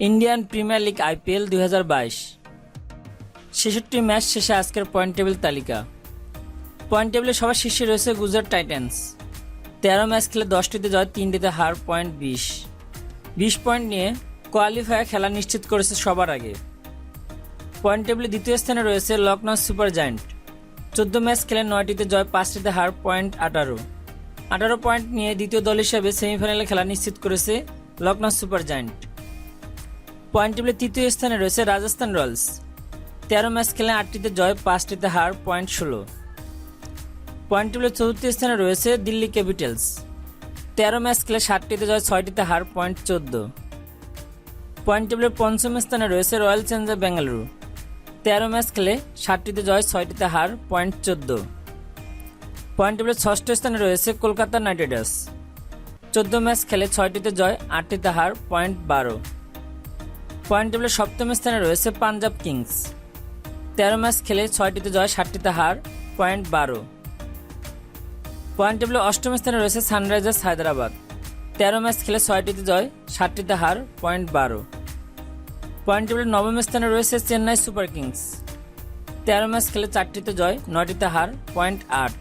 Indian premier league IPL দুই হাজার বাইশ। ছেষট্টি ম্যাচ শেষে আজকের পয়েন্ট টেবিল তালিকা। পয়েন্ট টেবিলে সবার শীর্ষে রয়েছে গুজরাট টাইটান্স। তেরো ম্যাচ খেলে দশটিতে জয়, তিনটিতে হার পয়েন্ট বিশ। বিশ পয়েন্ট নিয়ে কোয়ালিফায়ার খেলা নিশ্চিত করেছে সবার আগে। পয়েন্ট টেবিলে দ্বিতীয় স্থানে রয়েছে লখনৌ সুপার জায়েন্ট। চোদ্দ ম্যাচ খেলে নয়টিতে জয়, পাঁচটিতে হার পয়েন্ট আঠারো। আঠারো পয়েন্ট নিয়ে দ্বিতীয় দল হিসেবে সেমিফাইনালে খেলা নিশ্চিত করেছে লখনৌ সুপার জায়েন্ট। পয়েন্ট টেবিলে তৃতীয় স্থানে রয়েছে রাজস্থান রয়্যালস। তেরো ম্যাচ খেলে আটটিতে জয়, পাঁচটিতে হার, পয়েন্ট ষোলো। পয়েন্ট টেবিলে চতুর্থ স্থানে রয়েছে দিল্লি ক্যাপিটালস। তেরো ম্যাচ খেলে ষাটটিতে জয়, ছয়টিতে হার, পয়েন্ট চোদ্দ। পয়েন্ট টেবিলের পঞ্চম স্থানে রয়েছে রয়্যাল চ্যালেঞ্জার বেঙ্গালুরু। তেরো ম্যাচ খেলে ষাটটিতে জয়, ছয়টিতে হার, পয়েন্ট চোদ্দ। পয়েন্ট টেবিলের ষষ্ঠ স্থানে রয়েছে কলকাতা নাইট রাইডার্স। চোদ্দ ম্যাচ খেলে ছয়টিতে জয়, আটটিতে হার, পয়েন্ট বারো। পয়েন্ট টেবিলের সপ্তম স্থানে রয়েছে পাঞ্জাব কিংস। তেরো ম্যাচ খেলে ছয়টিতে জয় ষাটটিতে হার, পয়েন্ট বারো। পয়েন্ট টেবিলে অষ্টম স্থানে রয়েছে সানরাইজার্স হায়দ্রাবাদ। তেরো ম্যাচ খেলে ছয়টিতে জয় ষাটটিতে হার, পয়েন্ট বারো। পয়েন্ট টেবিলের নবম স্থানে রয়েছে চেন্নাই সুপার কিংস। তেরো ম্যাচ খেলে চারটিতে জয়, নয়টিতে হার, পয়েন্ট আট।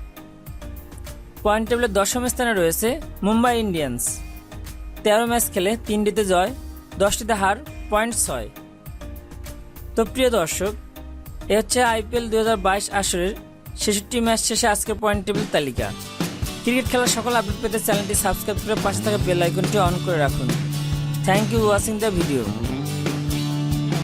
পয়েন্ট টেবিলের দশম স্থানে রয়েছে মুম্বাই ইন্ডিয়ান্স। তেরো ম্যাচ খেলে তিনটিতে জয়, দশটিতে হার পয়েন্ট ছয়। তো প্রিয় দর্শক, এ হচ্ছে আইপিএল দু হাজার বাইশ আসরের ছেষট্টি ম্যাচ শেষে আজকের পয়েন্ট টেবিল তালিকা। ক্রিকেট খেলার সকল আপডেট পেতে চ্যানেলটি সাবস্ক্রাইব করে পাশে থাকা বেল আইকনটি অন করে রাখুন। Thank you watching the video.